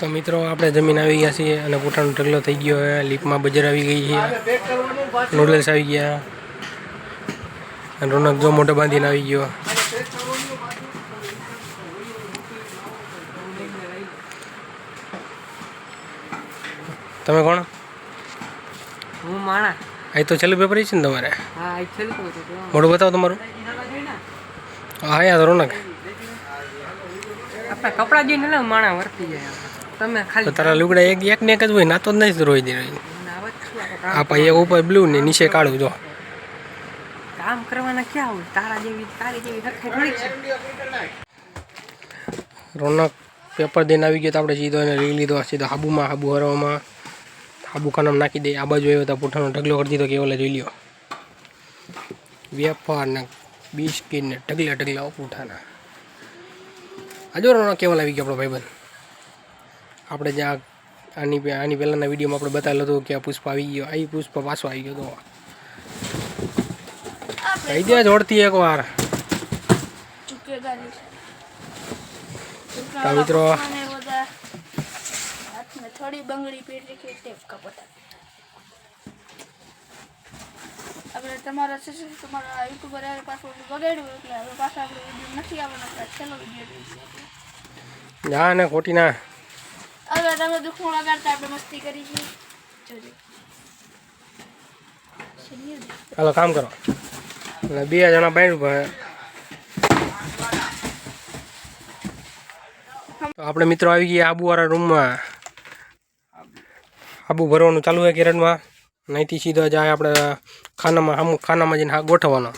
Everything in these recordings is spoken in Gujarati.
તો મિત્રો આપણે જમીન આવી ગયા છીએ અને પોતાનો ઢગલો થઈ ગયો છે. લીપમાં બજાર આવી ગઈ છે. નૂડલ્સ આવી ગયા. અને રોનક જો મોટો બાંધીને આવી ગયો. તમે કોણ? હું માણા આ તો છેલ્લું પેપર છે ને તમારે? મોઢું બતાવો તમારું. હા યાદ રોનક. આપણે કપડાં જોઈને માણા વર્તી જાય. તમે ખાલી તારા લુગડા એક એક ને એક જ હોય નાતો જ નહીં રોઈ દે આ પાઈ એક ઉપર બ્લુ ને નીચે કાળું જો. કામ કરવાના ક્યાં હોય? તારા જેવી તારી જેવી હરખાઈ થોડીક છે. રોનક પેપર દઈને આવી ગયો તો આપણે સીધો એને લઈ લીધો સીધો હાબુમાં હાબુ હરવામાં. હાબુ કાનમ નાખી દે આ બાજુ આવ્યો તો પૂઠાનો ઢગલો કરી દીધો કે ઓલે જોઈ લ્યો. વેફર ને બિસ્કીટ ને ઢગલા ઢગલા પૂઠાના આજો રોનક કેવો આવી ગયો આપણો ભાઈબંધ. આપણે જ્યાં આની આની પહેલાંના વિડીયોમાં આપણે બતાવેલો હતો કે આ પુષ્પ આવી ગયો. આ પુષ્પ પાછો આવી ગયો તો. કહી દે જોડતી એક વાર તો મિત્રો થોડી બંગડી પહેરી કે ટેપ કપડા આપણે તમારા તમારા યુટ્યુબર આવે પાછું બગાડ્યું એટલે હવે પાછા આપણે વીડિયો નથી આવવાનો છેલ્લો વીડિયો ના ને ખોટી ના. હવે તમે દુખવું લગાડતા આપણે મસ્તી કરી છે હાલો, કામ કરો. બે જણા બાંધ્યું પણ આપણે મિત્રો આવી ગયા આબુવાળા રૂમમાં. આબુ ભરવાનું ચાલુ હોય કેરળમાં નહીંથી સીધો જાય આપણે ખાનામાં ખાનામાં જઈને ગોઠવવાનો.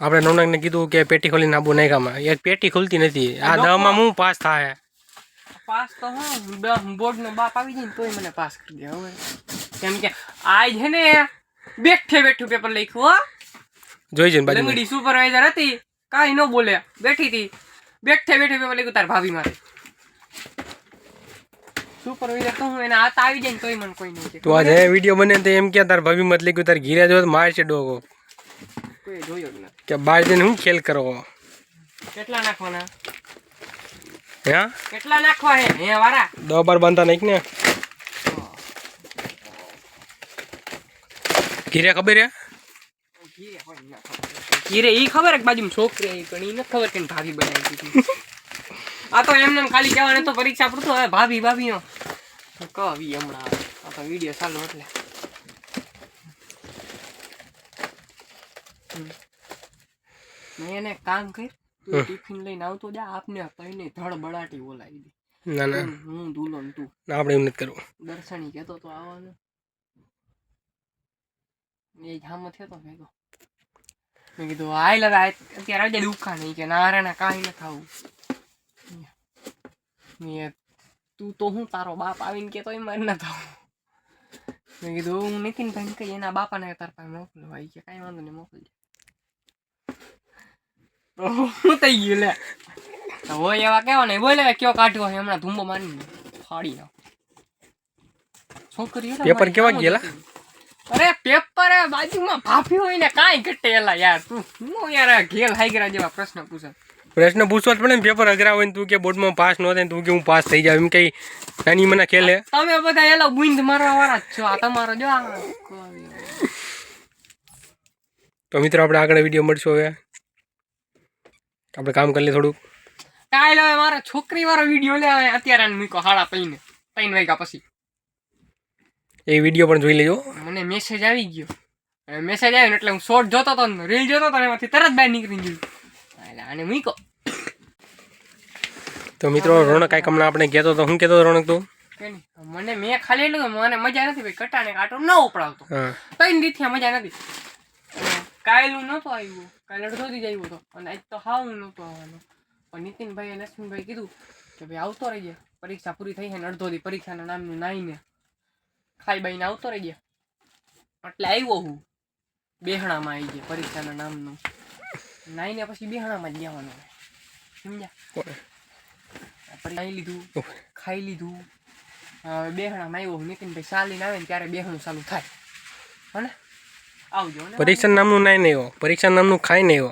આપણે નોનકને કીધું કે પેટી ખોલીને આબુ નાખામાં એક પેટી ખુલતી નથી. આ દવામાં હું પાસ થાય? પાસ તો હું દસ બોર્ડ નો બાપ આવી જાય ને તોય મને પાસ કરી દે હવે. કેમ કે આજ છે ને બેઠે બેઠું પેપર લખ્યું હો. જોઈ જઈને બાજુ લંગડી સુપરવાઇઝર હતી કાંઈ ન બોલે. બેઠી હતી. બેઠે બેઠે પેપર લખ્યું તાર ભાભી મારે સુપરવાઇઝર તો હું એના હાથ આવી જાય ને તોય મને કોઈ નહીં તું આજે વીડિયો બને તો એમ કે તાર ભાભી મત લખ્યું તાર ઘીરે જો માર છે ડોગો કોઈ જોયો જ નથી કે બહાર જઈને હું ખેલ કરો? કેટલા નાખવાના? હે? કેટલા નાખવા હે? હે વારા. દો બાર બાંધતા નાખ ને. ઘીરે ખબર હે. કીરે ઈ ખબર એક બાજુ છોકરી આવી પણ ઈ નથી ખબર કે ભાભી બનાવી દીધી. આ તો એમને ખાલી કહેવાને તો પરીક્ષા પૂરતો હવે ભાભી ભાભી નો કવી હમણાં આ તો વીડિયો ચાલુ એટલે હમ. મેં એને એક કામ કર તું ટિફિન લઈને આવતો જા આપને કઈને ધડ બળાટી બોલાવી દે. ના ના. હું- દુલોન તું. ના આપણે એમ નથી કરવું. દર્શની કહેતો તો આવવાનું. એ જામો થયો તો ભેગો. મેં કીધું આય આ અત્યારે આજે દુખા નહીં કે ના રે ના કાંઈ ન ખાવું મેં તું તો હું તારો બાપ આવીને કે એ મારે ન થવું મેં કીધું હું નીતિન ભાઈ કહી એના બાપાને તાર પાસે મોકલો ભાઈ કે કાંઈ વાંધો નહીં મોકલજે. તો હું થઈ ગયું લે. તો હોય એવા કેવા નહીં. બોલે કયો કાઢવો છે? હમણાં ધૂંબો મારી ફાડી નાખ. છોકરી પેપર કેવા ગયેલા? અરે પેપર બાજુમાં ભાફી હોય ને કાંઈ ઘટેલા યાર. તું હું યાર ઘેલ હાઈગરા જેવા પ્રશ્ન પૂછે. પ્રશ્ન પૂછવા જ પડે ને પેપર અઘરા હોય ને તું કે બોર્ડમાં પાસ ન થાય તું કે હું પાસ થઈ જાવ એમ કઈ નાની મને ખેલે. તમે બધા એલા બુંદ મારવા વાળા જ છો. આ તમારો જો તો મિત્રો આપણે આગળ વીડિયો મળશું હવે. આપણે કામ કરી લે થોડું કાલે હવે મારા છોકરી વાળો વીડિયો લે અત્યારે મૂકો હાડા પૈને ત્રણ વાગ્યા પછી. એ વીડિયો પણ જોઈ લેજો. મને મેસેજ આવી ગયો. મેસેજ આવ્યો એટલે હું શોર્ટ જોતો હતો ને રીલ જોતો હતો એમાંથી તરત બહાર નીકળી ગયું. એટલે આને મૂકો તો મિત્રો રોનક કાંઈક હમણાં આપણે કહેતો તો શું કહેતો હતો રોનક તું? મને મેં ખાલી એટલું મને મજા નથી ભાઈ કટાને કાંટો ન ઉપડાવતો. કઈ રીતથી મજા નથી. કાયલું નહોતો આવ્યું. કાલે અડધો દી જ આવ્યો હતો. અને આજ તો હાવ નહોતો આવવાનો. પણ નીતિનભાઈ અને લક્ષ્મીભાઈ કીધું કે ભાઈ આવતો રહીએ પરીક્ષા પૂરી થઈ છે ને અડધો દી પરીક્ષાના નામનું નાઈને ખાઈ બાઈને આવતો રહીએ એટલે આવ્યો હું. બેહણામાં આવી ગયા પરીક્ષાના નામનું. નાઈને પછી બેહણામાં જ જવાનું સમજ્યા? નાઈ લીધું ખાઈ લીધું. બેહણામાં આવ્યો હું. નીતિનભાઈ ચાલીને આવે ને ત્યારે બેહણું ચાલુ થાય. હને આવજો પરીક્ષા નામનું નાય નહીં પરીક્ષા નામનું ખાય નહીં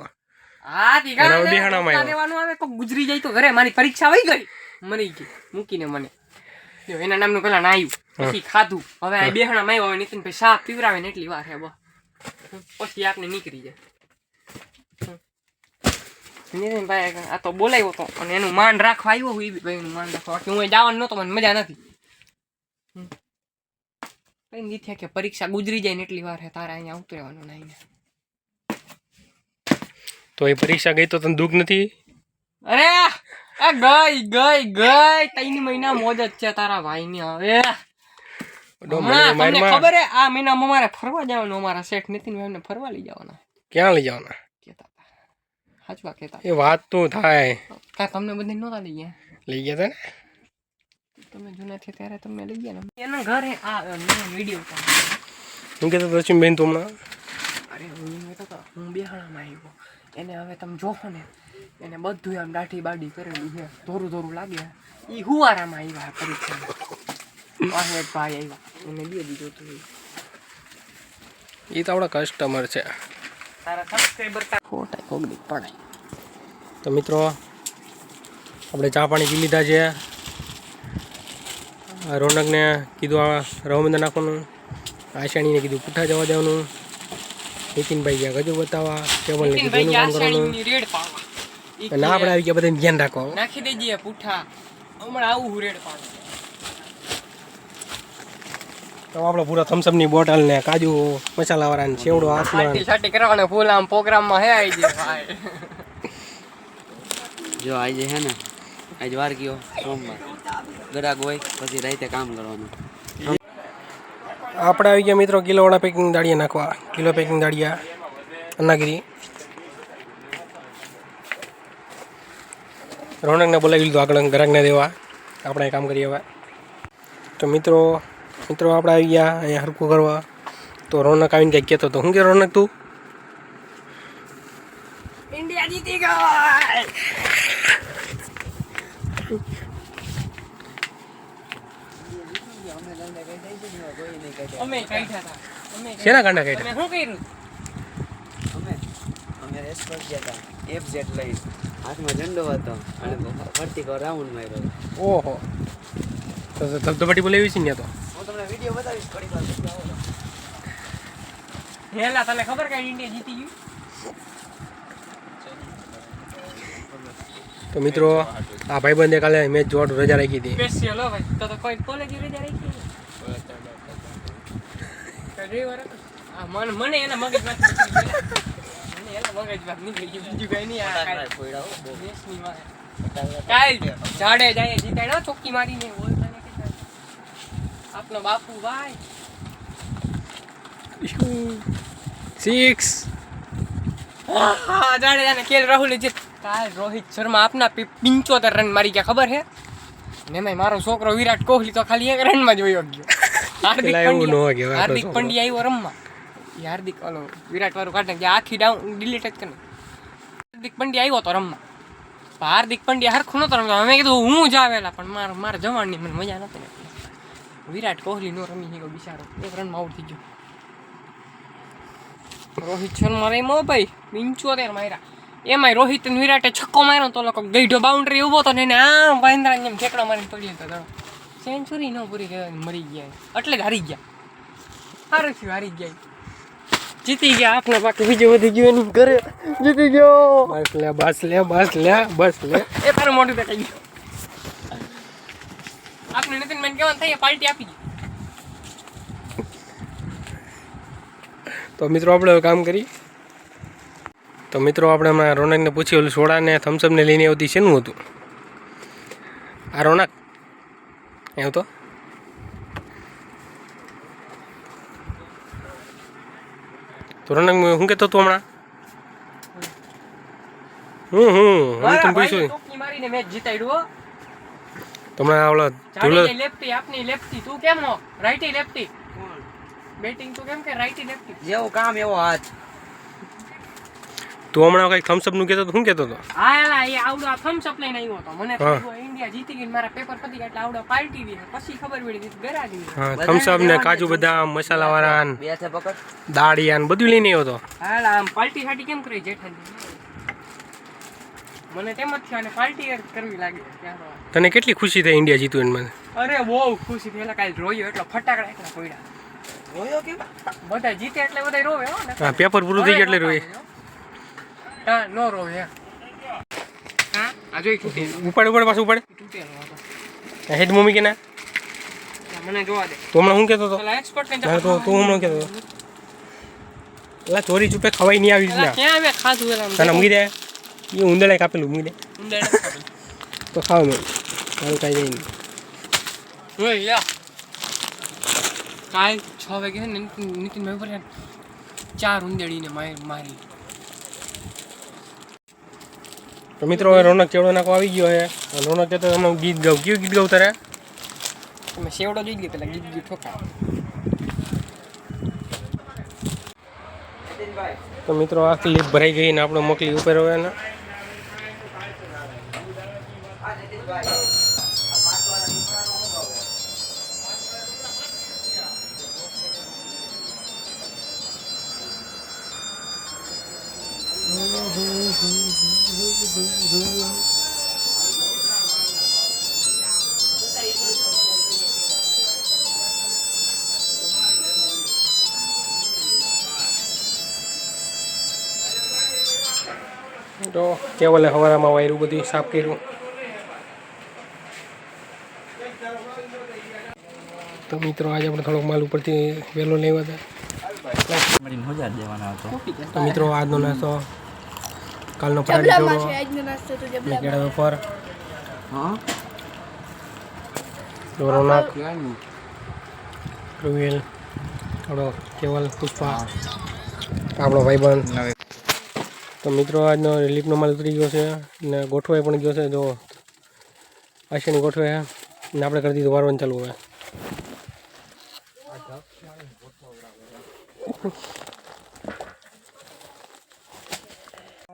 હા આવે તો ગુજરી જાય તો ઘરે. મારી પરીક્ષા વહી ગઈ. મરી ગઈ મૂકીને મને. જો એના નામનું પેલા નાયું. પછી ખાધું. હવે આ બેહણા માં હવે નીતિન ભાઈ શાક પીવરાવે ને એટલી વાર હે બસ પછી આપને નીકળી જાય. નીતિનભાઈ આ તો બોલાવ્યો તો અને એનું માન રાખવા આવ્યો હું ઈ બી માન રાખવા. હું જવાનું નતો મને મજા નથી. કઈ નથી કે પરીક્ષા ગુજરી જાય ને એટલી વાર હે તારે અહીંયા રહેવાનું નહીં તો એ પરીક્ષા ગઈ તો તને દુઃખ નથી? અરે આ ગઈ ગઈ ગઈ. ત્રણ મહિના મોજ જ છે તારા ભાઈની હવે. તમને ખબર હે આ મહિનામાં અમારે ફરવા જવાનું અમારા શેઠ નીતિનભાઈ ફરવા લઈ જવાના. ક્યાં લઈ જવાના? કેતા સાચવા કેતા એ વાત તો થાય. કા તમને બધી નહોતા લઈ ગયા? લઈ ગયા તા ને? તમે જૂના છે ત્યારે તમે લઈ ગયા ને. એના ઘરે આ વીડિયો હું કહેતો હતો રશ્મિબેન તો હમણાં? અરે હું કહેતો હતો, હું બેહાણામાં આવ્યો. એને હવે તમે જોશો ને એને બધું આમ દાઢી બાડી કરેલું છે. ધોરું ધોરું લાગે. એ હુવારામાં આવ્યા પરીક્ષામાં પાસે એક ભાઈ આવ્યા. એને બે દીધો તો એ. તો આપણા કસ્ટમર છે. તારા સબસ્ક્રાઈબર ફોટા કોગડી પડાય. તો મિત્રો આપણે ચા પાણી પી લીધા છે. રોનકને કીધું આ રવમંદર નાખવાનું આશાણીને કીધું પૂઠા જવા દેવાનું. નીતિનભાઈ ગયા ગજુ બતાવવા કેવલને કીધું કામ કરવાનું. અને આપણે આવી ગયા બધાને ધ્યાન રાખવા નાખી દેજે પૂઠા. હમણાં આવું હું રેડ તો આપણે પૂરા થમ્સઅપની બોટલ ને કાજુ મસાલાવાળા ને સેવડો હાથમાં સાટી કરવાના ફૂલ આમ પ્રોગ્રામમાં હે આવી જાય ભાઈ. જો આજે હે ને. આજ વાર ગયો, સોમવાર. ગરાક હોય, પછી રાતે કામ કરવાનું. આપણે આવી ગયા મિત્રો કિલોવાળા પેકિંગ દાળિયા નાખવા. કિલો પેકિંગ દાળિયા અન્નાગીરી રોનકને બોલાવી લીધું આગળ ગ્રાહકને દેવા. આપણે કામ કરીએ હવે. તો મિત્રો મિત્રો આપણે આવી ગયા, અહીંયા હરકું કરવા. તો રોનક આવીને કંઈક કહેતો હતો. શું કે રોનક તું ઇન્ડિયા જીતી ગઈ અમે કાઢ્યા હતા અમે શેના કાંડા કાઢ્યા? તમે શું કર્યું? અમે અમે રેસ પર ગયા હતા. એફ જેટ લઈ હાથમાં ઝંડો હતો અને ફરતી કો રાઉન્ડ માર્યો. ઓહો. તો તો ધબધબાટી બોલાવી છે ને તો? હું તમને વીડિયો બતાવીશ થોડી વાર. હેલા તને ખબર કે ઇન્ડિયા જીતી ગયું? તો મિત્રો આ ભાઈબંધે કાલે મેચ જોવાનું રજા રાખી હતી. સ્પેશિયલ હો ભાઈ. તો તો કોઈ કોલેજ રજા રાખી? મને એના મગજમાં મને એના મગજમાં નીકળી ગયું બીજું કઈ નહીં ઝાડે જાય જીતાડ્યો ચોખ્ખી મારીને બોલતા નહીં કીધા. આપનો બાપુ ભાઈ સિક્સ હા જાડેજાને કેલ રાહુલ જીત કાલ રોહિત શર્મા આપના પિંચોતેર રન મારી ગયા, ખબર હે ને મારો છોકરો વિરાટ કોહલી તો ખાલી એક રનમાં જ વયો ગયો હાર્દિક પંડ્યા. હાર્દિક પંડ્યા આવ્યો રમવા. હાર્દિક ઓલો વિરાટ વાળું કાઢે કે આખી ડાઉન ડિલીટ જ કરે હાર્દિક પંડ્યા આવ્યો તો રમવા. હાર્દિક પંડ્યા હરખું નતો રમતો. અમે કીધું હું જ આવેલા પણ મારે મારે જવાની મને મજા આવતી. વિરાટ કોહલી નો રમી ગયો બિચારો. એક રનમાં આઉટ થઈ ગયો. રોહિત શર્મા રમ્યો ભાઈ પંચોતેર માર્યા. એમાંય રોહિત વિરાટે છક્કો માર્યો તો લોકો ગઈઢો બાઉન્ડ્રી ઊભો તો ને આમ વાંદરા એમ ઠેકડો મારીને પડી હતો તો સેન્ચુરી ન પૂરી કહેવાય મરી ગયા. એટલે જ હારી ગયા. સારું થયું હારી ગયા. જીતી ગયા આપને બાકી બીજું વધી ગયું એની ઘરે. જીતી ગયો. બસ લે બસ લે બસ લે બસ લે. એ તારું મોટું દેખાઈ ગયું. આપણે નીતિન બેન કહેવાનું થઈ પાર્ટી આપી તો મિત્રો આપણે કામ કરી. તો મિત્રો આપણે હમણાં રોનકને પૂછ્યું ઓલું સોડાને થમ્સઅપને લઈને આવતી શેનું હતું? આ રોનક. એવું તો? તો રોનક શું કેતો તું હમણાં? હમ હમ હું મારા તને ભાઈને મારીને મેચ જીતાડ્યો તમને ધૂલો જાડેજા લેફ્ટી આપની લેફ્ટી તું કેમ હો? રાઈટી લેફ્ટી બેટિંગ તું કેમ કે રાઈટી લેફ્ટી જેવું કામ એવો હાથ. તું હમણાં કંઈક થમ્સઅપનું કહેતો તો શું કેતો હતો હા એલા એ આવડો આ થમ્સ લઈને આવ્યો હતો. મને. ઇન્ડિયા જીતી ગઈ મારા પેપર પતી ગયા એટલે આવડો પાર્ટી દી પછી ખબર પડી કે ગરા દી હા થમ્સઅપ ને કાજુ બદામ મસાલાવાળા ને બે છે પકડ. દાળિયા ને બધું લઈને આવ્યો હતો હા આમ પાર્ટી હાટી કેમ કરી જેઠાજી મને તેમ જ થયું અને પાર્ટી કરવી લાગી. તને કેટલી ખુશી થઈ ઇન્ડિયા જીતું એને મને? અરે બહુ ખુશી થઈ. એટલે કાલ રોયો એટલો ફટાકડા એટલા પડ્યા. રોયો કે બધા જીતે એટલે બધા રોવે હો ને. પેપર પૂરું થઈ ગયું એટલે રોઈ હા નો રો હે. હા? આ જોઈ તૂટે ઉપાડ ઉપાડ પાછું ઉપાડ. હતો હેડ મમ્મી કે ના? મને જોવા દે. તું હમણાં હું કહેતો હતો? એક્સપર્ટ ને તો તું હમણાં કહેતો હતો. એટલે ચોરી ચૂપે ખવાય નહીં આવી રીતના. ક્યાં આવે? ખાધું એલા તને મૂકી દે. એ ઉંદરડે કાપેલું મૂકી દે. ઊંડાઈ તો ખાવ મેં. મારું કાંઈ જાય નહીં યા કાલ છ વાગે ને નીતિન- ભાઈ ને ચાર ઉંદેડીને મારી મારી તો મિત્રો હવે રોનક ચેવડો નાખો આવી ગયો છે રોનક કહેતો હમણાં ગીત ગાઉં કયું ગીત ગાઉં તારે? તમે સેવડો જોઈ ગયો પેલા ગીત ગીત ઠોકા. તો મિત્રો આ ક્લિપ ભરાઈ ગઈ ને આપણે મોકલી ઉપર હવે ને તો કેવલે હવારામાં વાયરું બધું સાફ કર્યું? તો મિત્રો આજે આપણે થોડોક માલ ઉપરથી વહેલો લેવા હતા. મિત્રો આજનો નાસ્તો કાલનો પરાઠી છે આજનો નાસ્તો તો અને જબલામાં. કેળા વેફર હા? દોરો નાખ. કૃવિલ થોડો કેવલ પુષ્પા આપણો ભાઈબંધ. તો મિત્રો આજનો રિલીફનો માલ ઉતરી ગયો છે ને ગોઠવાઈ પણ ગયો છે જો. આશીની ગોઠવે છે ને આપણે કરી દીધું વારવાનું ચાલુ હવે જો મિત્રો ઊભો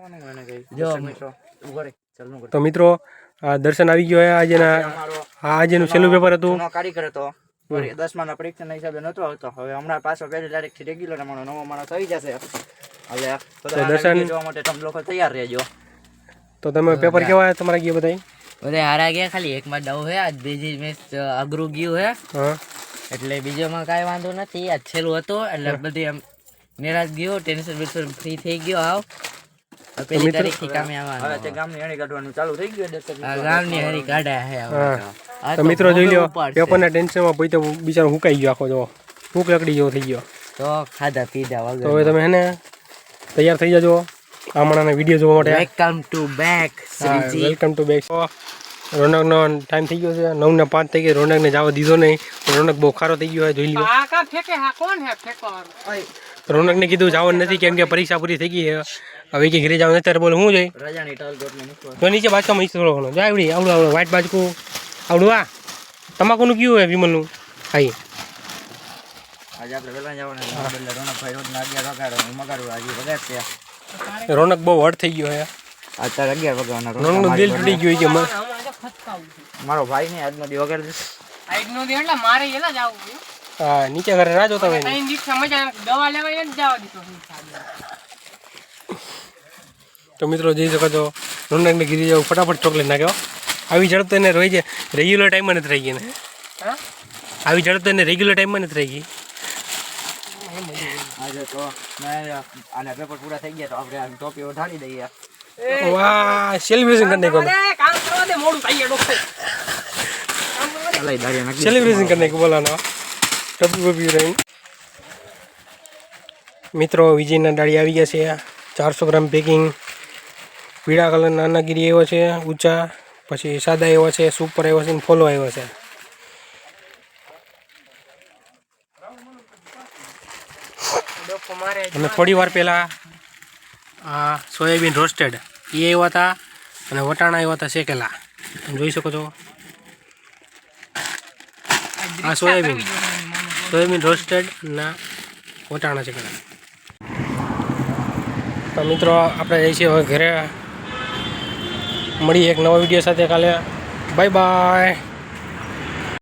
રે ચાલુ કર તો મિત્રો દર્શન આવી ગયો આજે આજેના છેલ્લું પેપર હતું. કારીગર હતો. દસમાના પરીક્ષાના હિસાબે નતો આવતો. હવે હમણાં પાછો પહેલી તારીખથી રેગ્યુલર અમારો નવો માણસ થઈ જશે. હવે તો દર્શન- જોવા માટે તમે લોકો તૈયાર રહેજો. તો તમે પેપર કેવા તમારા ગયા બધા બધે હારા ગયા ખાલી. એકમાં ડવ હે આજ બીજી મેચ અઘરું ગયું હે. એટલે બીજામાં કાંઈ વાંધો નથી. આજ છેલ્લું હતું એટલે બધી આમ નિરાશ ગયો ટેન્શન બેન્શન ફ્રી થઈ ગયો આવ પેલી મિત્રો- તારીખથી કામે હવે તે ગામની હણી કાઢવાનું ચાલુ થઈ ગયું દર્શક આ ગામની હરી કાઢ્યા હે. હવે તો. મિત્રો જોઈ લ્યો. પેપરના ટેન્શનમાં પછી તો બિચારો હુકાઈ ગયો આખો જો ભૂખ લકડી જેવો થઈ ગયો. તો ખાધા પીધા તો હવે તમે હેને તૈયાર થઈ જજો આ માણાના વીડિયો જોવા માટે. Welcome to back Shreeji. Welcome to back રોનકનો time થઈ ગયો છે નવ ને પાંચ થઈ ગઈ રોનકને જવા દીધો નહીં. રોનક બહુ ખારો થઈ ગયો હોય જોઈ લ્યો. આ કા ફેંકે હા કોણ હે ફેંકવાનું? રોનકને કીધું જવાનું નથી કેમ કે પરીક્ષા પૂરી થઈ ગઈ હવે કે ઘરે જવાનું અત્યારે બોલો હું જોઈ? તો નીચે થોડો જો આવડી આવડું આવડું વાઇટ બાજકું આવડું આ તમાકુનું કયું હોય વિમલનું? હાઈ આજે આપણે વહેલા જવાના છે. બદલે રોનકભાઈ રોજના અગિયાર વગાડો હું મગાડું આજે વગાડશે રોનક બહુ હટ થઈ ગયો હે અત્યારે અગિયાર વગાડવાના રોનકનું દિલ તૂટી ગયું છે મારો ભાઈ ને આજનો દી વગાડી દઈશ સાઈડ નો એટલે મારે એલા જ આવવું છે. હા નીચે ઘરે ના જોતા હોય ત્રણ દિવસે મજા દવા લેવા એને જવા દીધો તો મિત્રો જઈ શકો છો. રોનકને ગીરી જાવ ફટાફટ ચોકલેટ નાખ્યો આવી ઝડપ તો એને રહી જાય. રેગ્યુલર ટાઈમમાં નથી રહી ગઈ ને આવી ઝડપ તો એને રેગ્યુલર ટાઈમમાં નથી રહી ગઈ. આજે તો મેં પેપર પૂરા થઈ ગયા તો આપણે આ ટોપી ઉઠાડી દઈએ. વાહ સેલિબ્રેશન કરી નાખ્યો કામ કરવા દે મોડું થઈ ગયું ડોક્ટર. લઈ દાડી નાખી સેલિબ્રેશન કરી નાખ્યું બોલાનો બપી રહી. મિત્રો, વિજયના ડાળી આવી ગયા છે. ચારસો ગ્રામ પેકિંગ પીળા કલરના નાનાગીરી આવ્યો છે, ઊંચા. પછી સાદા એવા છે, સુપર આવ્યો છે ફોલો આવ્યો છે. અને થોડી વાર પહેલાં, આ સોયાબીન રોસ્ટેડ એ આવ્યા હતા અને વટાણા આવ્યા હતા શેકેલા. તમે જોઈ શકો છો. આ સોયાબીન. સોયાબીન રોસ્ટેડ ના વટાણા શેકેલા તો મિત્રો, આપણે જઈએ છીએ હવે ઘરે મળીએ એક નવા વીડિયો સાથે કાલે. Bye bye